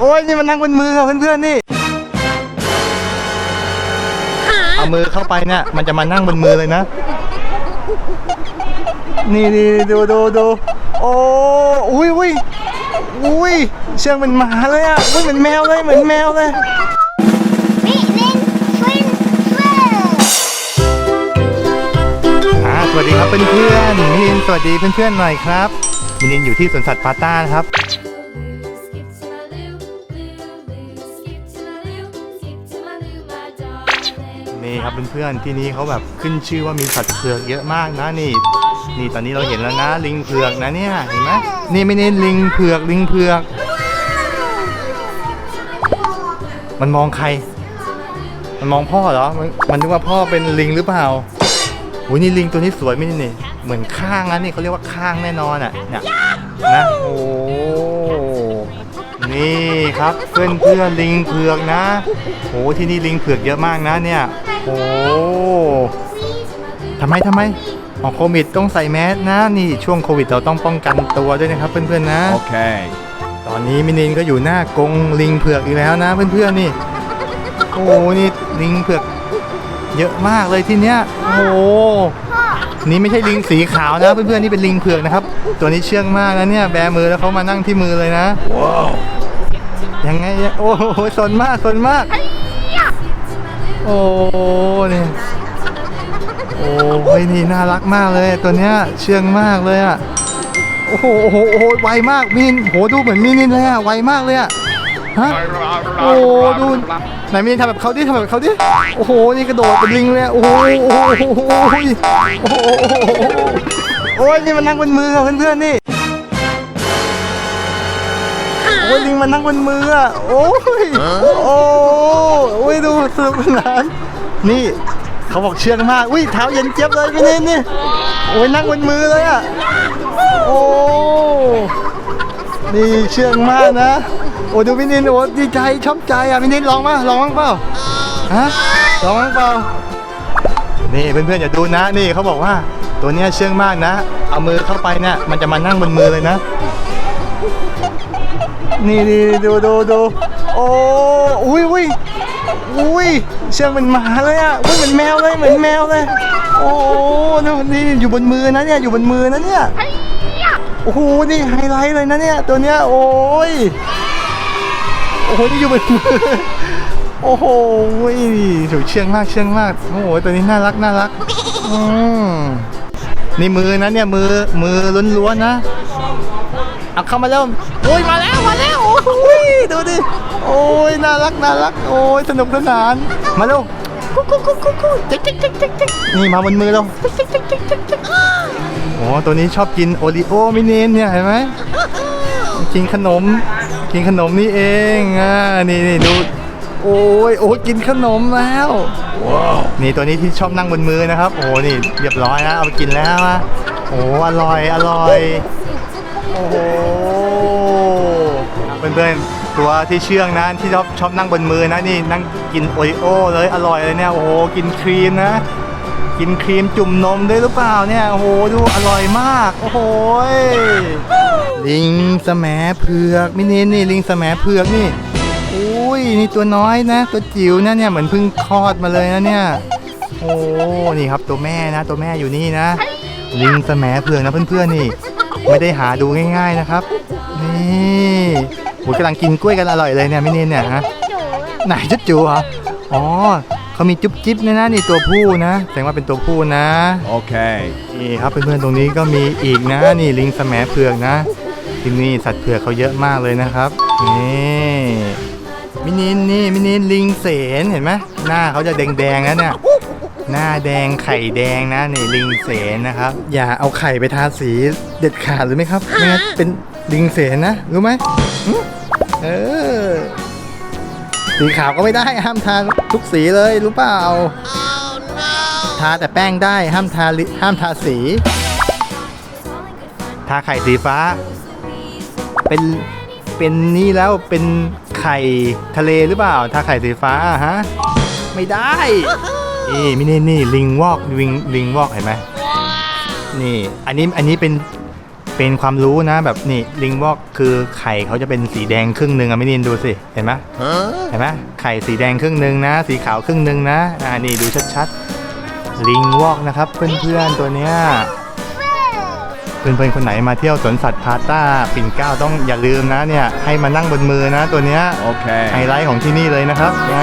โอ้ยนี่มันนั่งบนมือครับเพื่อนๆนี่ เอามือเข้าไปเนี่ยมันจะมานั่งบนมือเลยนะ นี่นี่ดูดูดูโอ้อุ้ยอุ้ยอุ้ยเชื่องเป็นหมาเลยอะอุ้ยเหมือนแมวเลยเหมือนแมวเลย Meeting Twin Friends อ่าสวัสดีครับเพื่อนๆมินินสวัสดีเพื่อนๆหน่อยครับมินินอยู่ที่สวนสัตว์พาต้านะครับ นี่ครับเพื่อนๆที่นี่เขาแบบขึ้นชื่อว่ามีสัตว์เผือกเยอะมากนะนี่ นี่ตอนนี้เราเห็นแล้วนะลิงเผือกนะเนี่ยเห็นไหมนี่ไม่เน้นลิงเผือกลิงเผือก มันมองใคร มันมองพ่อเหรอ มันนนึกว่าพ่อเป็นลิงหรือเปล่าโอ้ยนี่ลิงตัวนี้สวยไหมนี่เหมือนข้างนะนี่เขาเรียกว่าข้างแน่นอนอะเนี่ยนะโอ้ นี่ครับเพื่อนเพื่อนลิงเผือกนะโอ้ที่นี่ลิงเผือกเยอะมากนะเนี่ยโอ้ทำไมทำไมออกโควิดต้องใส่แมสนะนี่ช่วงโควิดเราต้องป้องกันตัวด้วยนะครับเพื่อนๆนะ Okay. ตอนนี้มินินก็อยู่หน้ากรงลิงเผือกอีกแล้วนะเพื่อนๆนี่โอ้โหนี่ลิงเผือกเยอะมากเลยที่เนี้ยโอ้โหนี่ไม่ใช่ลิงสีขาวนะเพื่อนๆนี่เป็นลิงเผือกนะครับ ตัวนี้เชื่องมากนะเนี่ยแบมือแล้วเขามานั่งที่มือเลยนะว้าว ยังไงเนี่ยโอ้โหสนมากสนมาก โอ้นี่โอ้ยนี่น่ารักมากเลย ตัวเนี้ยเชื่องมากเลยอะโอ้โหโอ้โหโอ้โหไวมากมินโหดูเหมือนมินินเลยอะไวมากเลยอะฮะโอ้ดูไหนมินทำแบบเขาดิทำแบบเขาดิโอ้โหนี่กระโดดเป็นลิงเลยอะโอ้โหโอ้โหโอ้โหโอ้โหโอ้โหโอ้ยนี่มันนั่งบนมือครับเพื่อนๆนี่ โอ้ยลิงมันนั่งบนมืออะโอ้ยโอ้โอ้ยดูสนุกสนานนี่เขาบอกเชื่องมากอุ้ยเท้าเย็นเจี๊ยบเลยมินินนี่โอ้ยนั่งบนมือเลยอะโอ้นี่เชื่องมากนะโอ้ดูพี่นินโอ้ดีใจชอบใจอะพี่นินลองมาลองบ้างเปล่าฮะลองบ้างเปล่านี่เพื่อนๆอย่าดูนะนี่เขาบอกว่าตัวเนี้ยเชื่องมากนะ เอามือเข้าไปเนี่ยมันจะมานั่งบนมือเลยนะ นี่นี่ดูดูดูโอ้อุ้ยอุ้ยอุ้ยเชื่องเป็นหมาเลยอะอุ้ยเหมือนแมวเลยเหมือนแมวเลย โอ้ดูนี่อยู่บนมือนะเนี่ยอยู่บนมือนะเนี่ยโอ้โหนี่ไฮไลท์เลยนะเนี่ยตัวเนี้ยโอ้ยโอ้โหนี่อยู่บนมือโอ้โหถูกเชื่องมากเชื่องมากโอ้โหตัวนี้น่ารักน่ารักอืมนี่มือนะเนี่ยมือมือล้วนๆนะ เอาเข้ามาแล้วโอ้ยมาแล้วมาแล้วโอ้ยดูดิโอ้ยน่ารักน่ารักโอ้ยสนุกสนานมาเร็วกุ๊กกุ๊กกุ๊กกุ๊กกุ๊กจิ๊กจิ๊กจิ๊กจิ๊กจิ๊กนี่มาบนมือเราจิ๊กจิ๊กจิ๊กจิ๊กจิ๊กจิ๊กโอ้ตัวนี้ชอบกินโอริโอมินินเนี่ยเห็นไหมกินขนม กินขนมนี่เองอ่านี่นี่ดูโอ้ยโอ้กินขนมแล้วว้าวนี่ตัวนี้ที่ชอบนั่งบนมือนะครับ โอ้นี่เรียบร้อยนะเอาไปกินแล้วนะโอ้อร่อยอร่อย โอ้โหเพื่อนๆตัวที่เชื่องนะที่ชอบชอบนั่งบนมือนะนี่นั่งกินโอริโอเลยอร่อยเลยเนี่ยโอ้โหกินครีมนะ กินครีมจุ่มนมด้วยหรือเปล่าเนี่ยโอ้โหดูอร่อยมากโอ้โหยลิงสมเผือกมินินนี่ลิงสมเผือกนี่อุ้ยนี่ตัวน้อยนะตัวจิ๋วนะเนี่ยเหมือนเพิ่งคลอดมาเลยนะเนี่ยโอ้นี่ครับตัวแม่นะ ตัวแม่อยู่นี่นะ ลิงสมเผือกนะเพื่อนๆนี่ ไม่ได้หาดูง่าย ๆนะครับ นี่โอ้ยกำลังกินกล้วยกันอร่อยเลยเนี่ยมินินเนี่ยฮะไหนจุ๊บจูเหรออ๋อเขามีจุ๊บจิ๊บเนี่ยนะนี่ตัวผู้นะแสดงว่าเป็นตัวผู้นะ Okay. นี่ครับเพื่อนๆตรงนี้ก็มีอีกนะนี่ลิงสมเผือกนะที่นี่สัตว์เผือกเขาเยอะมากเลยนะครับนี่มินินนี่มินินลิงเสนเห็นไหมหน้าเขาจะแดงๆนะเนี่ย หน้าแดงไข่แดงนะนี่ลิงเสนนะครับ อย่าเอาไข่ไปทาสีเด็ดขาดหรือไหมครับไม่งั้นเป็นลิงเสนนะรู้ไหมหึเออสีขาวก็ไม่ได้ห้ามทาทุกสีเลยรู้เปล่า ทาแต่แป้งได้ห้ามทาลิห้ามทาสี ทาไข่สีฟ้า เป็นเป็นนี่แล้วเป็นไข่ทะเลหรือเปล่า ทาไข่สีฟ้าอะฮะ ไม่ได้ นี่มินี่นี่ลิงวอกลิงลิงวอกเห็นไหมนี่อันนี้อันนี้เป็นเป็นความรู้นะแบบนี่ลิงวอกคือไข่เขาจะเป็นสีแดงครึ่งหนึ่งอะไม่นินดูสิเห็นไหมเห็นไหมไข่สีแดงครึ่งหนึ่งนะ สีขาวครึ่งหนึ่งนะอ่านี่ดูชัดๆลิงวอกนะครับ เพื่อนๆตัวเนี้ยเพื่อนๆคนไหนมาเที่ยวสวนสัตว์พาต้าปิ่นเกล้าต้องอย่าลืมนะเนี่ยให้มานั่งบนมือนะตัวเนี้ย Okay. ไฮไลท์ของที่นี่เลยนะครับไง